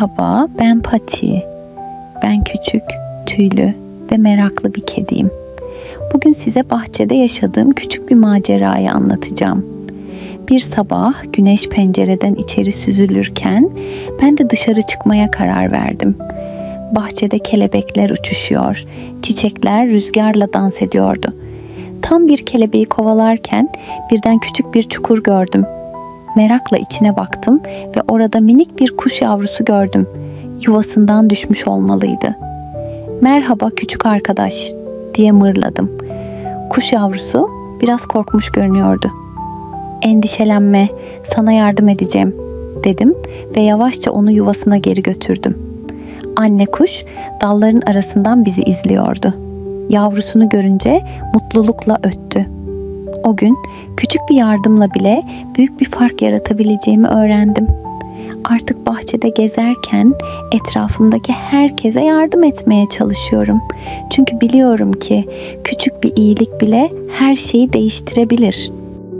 Merhaba, ben Pati. Ben küçük, tüylü ve meraklı bir kediyim. Bugün size bahçede yaşadığım küçük bir macerayı anlatacağım. Bir sabah güneş pencereden içeri süzülürken ben de dışarı çıkmaya karar verdim. Bahçede kelebekler uçuşuyor, çiçekler rüzgarla dans ediyordu. Tam bir kelebeği kovalarken birden küçük bir çukur gördüm. Merakla içine baktım ve orada minik bir kuş yavrusu gördüm. Yuvasından düşmüş olmalıydı. Merhaba küçük arkadaş diye mırladım. Kuş yavrusu biraz korkmuş görünüyordu. Endişelenme, sana yardım edeceğim dedim ve yavaşça onu yuvasına geri götürdüm. Anne kuş dalların arasından bizi izliyordu. Yavrusunu görünce mutlulukla öttü. O gün küçük bir yardımla bile büyük bir fark yaratabileceğimi öğrendim. Artık bahçede gezerken etrafımdaki herkese yardım etmeye çalışıyorum. Çünkü biliyorum ki küçük bir iyilik bile her şeyi değiştirebilir.